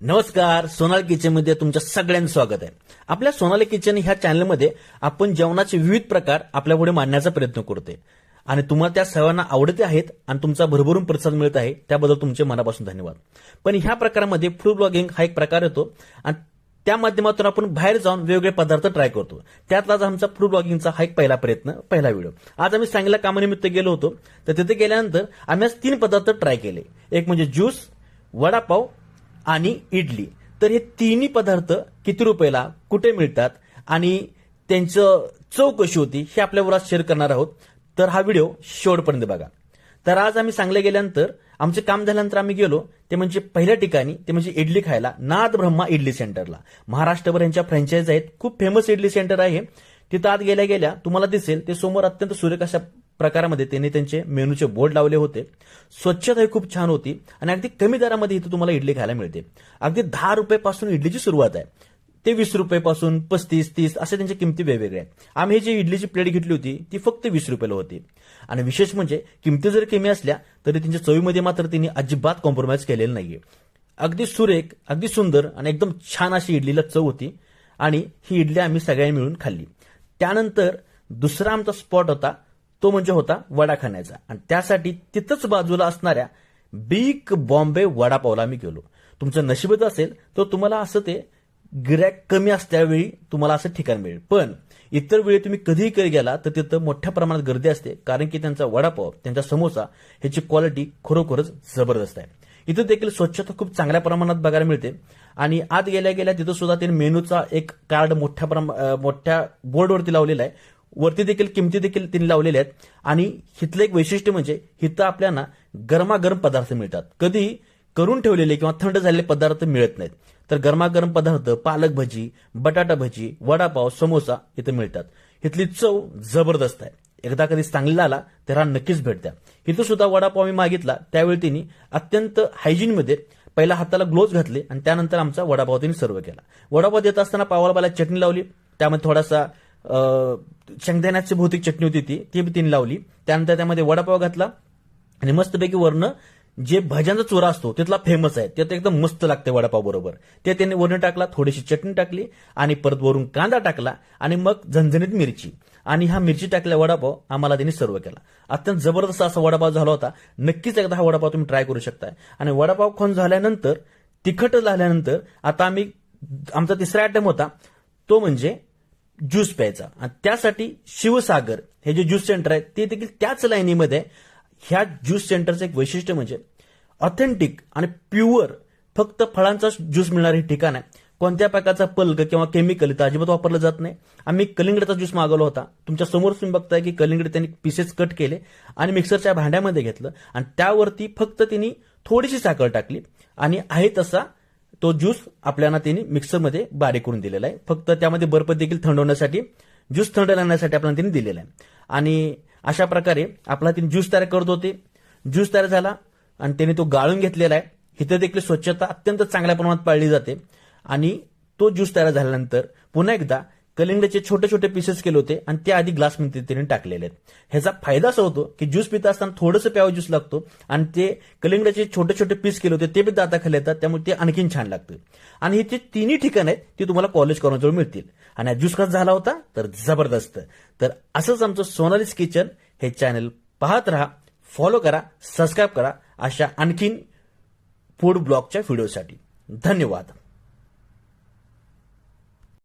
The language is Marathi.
नमस्कार सोनाली किचनमध्ये तुमच्या सगळ्यांचं स्वागत आहे. आपल्या सोनाली किचन ह्या चॅनलमध्ये आपण जेवणाचे विविध प्रकार आपल्यापुढे मांडण्याचा प्रयत्न करतोय. आणि तुम्हाला त्या सर्वांना आवडते आहेत आणि तुमचा भरभरून प्रतिसाद मिळत आहे त्याबद्दल तुमचे मनापासून धन्यवाद. पण ह्या प्रकारामध्ये फूड ब्लॉगिंग हा एक प्रकार येतो आणि त्या माध्यमातून आपण बाहेर जाऊन वेगवेगळे पदार्थ ट्राय करतो. त्यातलाच आमचा फूड ब्लॉगिंगचा हा एक पहिला प्रयत्न पहिला व्हिडिओ आज आम्ही सांगलीला कामानिमित्त गेलो होतो तर तिथे गेल्यानंतर आम्ही आज तीन पदार्थ ट्राय केले. एक म्हणजे ज्यूस वडापाव आणि इडली. तर हे तिन्ही पदार्थ किती रुपयाला कुठे मिळतात आणि त्यांचं चव कशी होती हे आपल्यावर आज शेअर करणार आहोत. तर हा व्हिडिओ शेवटपर्यंत बघा. तर आज आम्ही सांगले गेल्यानंतर आमचे काम झाल्यानंतर आम्ही गेलो ते म्हणजे पहिल्या ठिकाणी ते म्हणजे इडली खायला नाद ब्रह्मा इडली सेंटरला. महाराष्ट्रभर यांच्या फ्रँचाईज आहेत खूप फेमस इडली सेंटर आहे तिथं आत गेल्या गेल्या तुम्हाला दिसेल ते समोर अत्यंत सुरेख अशा प्रकारामध्ये त्यांनी त्यांचे मेनूचे बोर्ड लावले होते. स्वच्छता ही खूप छान होती आणि अगदी कमी दरामध्ये इथं तुम्हाला इडली खायला मिळते. अगदी दहा रुपयापासून इडलीची सुरुवात आहे. ते वीस रुपयापासून पस्तीस तीस असे त्यांच्या किमती वेगवेगळ्या आहेत. आम्ही जी इडलीची प्लेट घेतली होती ती फक्त वीस रुपयाला होती. आणि विशेष म्हणजे किमती जरी कमी असल्या तरी त्यांच्या चवीमध्ये मात्र त्यांनी अजिबात कॉम्प्रोमाइज केलेलं नाहीये. अगदी सुरेख अगदी सुंदर आणि एकदम छान अशी इडलीला चव होती आणि ही इडली आम्ही सगळ्यांनी मिळून खाल्ली. त्यानंतर दुसरा आमचा स्पॉट होता तो म्हणजे होता वडा खाण्याचा आणि त्यासाठी तिथंच बाजूला असणाऱ्या बिग बॉम्बे वडापावला आम्ही गेलो. तुमचं नशिबच असेल तर तुम्हाला असं ते गिरॅक कमी असल्यावेळी तुम्हाला असं ठिकाण मिळेल. पण इतर वेळी तुम्ही कधीही कधी गेला तर तिथं मोठ्या प्रमाणात गर्दी असते कारण की त्यांचा वडापाव त्यांचा समोसा ह्याची क्वालिटी खरोखरच जबरदस्त आहे. इथं देखील स्वच्छता खूप चांगल्या प्रमाणात बघायला मिळते. आणि आत गेल्या गेल्या तिथं सुद्धा त्यांनी मेनूचा एक कार्ड मोठ्या प्रमा मोठ्या बोर्डवरती लावलेला आहे. वरती देखील किमती देखील त्यांनी लावलेल्या आहेत. आणि हिथलं एक वैशिष्ट्य म्हणजे इथं आपल्याला गरमागरम पदार्थ मिळतात. कधीही करून ठेवलेले किंवा थंड झालेले पदार्थ मिळत नाहीत. तर गरमागरम पदार्थ पालक भजी बटाटा भजी वडापाव समोसा इथं मिळतात. इथली चव जबरदस्त आहे. एकदा कधी सांगलीला आला तर हा नक्कीच भेट द्या. इथं सुद्धा वडापाव मी मागितला. त्यावेळी तिने अत्यंत हायजीनमध्ये पहिला हाताला ग्लोव्ज घातले आणि त्यानंतर आमचा वडापाव तिने सर्व केला. वडापाव देत असताना पावाला बाला चटणी लावली. त्यामध्ये थोडासा शेंगदाण्याची भौतिक चटणी होती ती ती बी तिने लावली. त्यानंतर त्यामध्ये वडापाव घातला आणि मस्तपैकी वरनं जे भज्यांचा चुरा असतो तिथला फेमस आहे. ते एकदम मस्त लागते वडापाव बरोबर. ते त्यांनी वरण टाकला थोडीशी चटणी टाकली आणि परत वरून कांदा टाकला आणि मग झणझणीत मिरची. आणि हा मिरची टाकल्या वडापाव आम्हाला त्यांनी सर्व केला. अत्यंत जबरदस्त असा वडापाव झाला होता. नक्कीच एकदा हा वडापाव तुम्ही ट्राय करू शकता आणि वडापाव खाऊन झाल्यानंतर तिखट झाल्यानंतर आता आम्ही आमचा तिसरा आयटम होता तो म्हणजे ज्यूस प्यायचा. आणि त्यासाठी शिवसागर हे जे ज्यूस सेंटर आहे ते देखील त्याच लाईनीमध्ये ह्या ज्यूस सेंटरचं एक वैशिष्ट्य म्हणजे ऑथेंटिक आणि प्युअर फक्त फळांचा ज्यूस मिळणारे ठिकाण आहे. कोणत्या प्रकारचा पल्ग किंवा केमिकल इथं अजिबात वापरलं जात नाही. आम्ही कलिंगडाचा ज्यूस मागवला होता. तुमच्यासमोर तुम्ही बघताय की कलिंगड त्यांनी पीसेस कट केले आणि मिक्सरच्या भांड्यामध्ये घेतलं. आणि त्यावरती फक्त त्यांनी थोडीशी साखर टाकली. आणि आहे तसा तो ज्यूस आपल्याला त्यांनी मिक्सरमध्ये बारीक करून दिलेला आहे. फक्त त्यामध्ये बर्फ देखील थंड होण्यासाठी ज्यूस थंड राहण्यासाठी आपल्याला त्यांनी दिलेला आहे. आणि अशा प्रकारे आपला त्यांनी ज्यूस तयार करत होते. ज्यूस तयार झाला आणि त्यांनी तो गाळून घेतलेला आहे. इथं देखील स्वच्छता अत्यंत चांगल्या प्रमाणात पाळली जाते. आणि तो ज्यूस तयार झाल्यानंतर पुन्हा एकदा कलिंगडचे छोटे छोटे पीसेस केले होते आणि ते आधी ग्लासमध्ये तिने टाकलेले आहेत. ह्याचा फायदा असा होतो की ज्यूस पिता असताना थोडंसं प्यावं ज्यूस लागतो आणि ते कलिंगडाचे छोटे छोटे पीस केले होते ते बी दाताखाली येतात त्यामुळे ते आणखीन छान लागतं. आणि हे जे तिन्ही ठिकाण आहेत ते तुम्हाला कॉलेज कॉर्नरजवळ मिळतील. आणि ज्यूस कसा झाला होता तर जबरदस्त. तर असंच आमचं सोनालीस किचन हे चॅनल पाहत राहा फॉलो करा सबस्क्राईब करा अशा आणखीन फूड ब्लॉगच्या व्हिडिओसाठी धन्यवाद.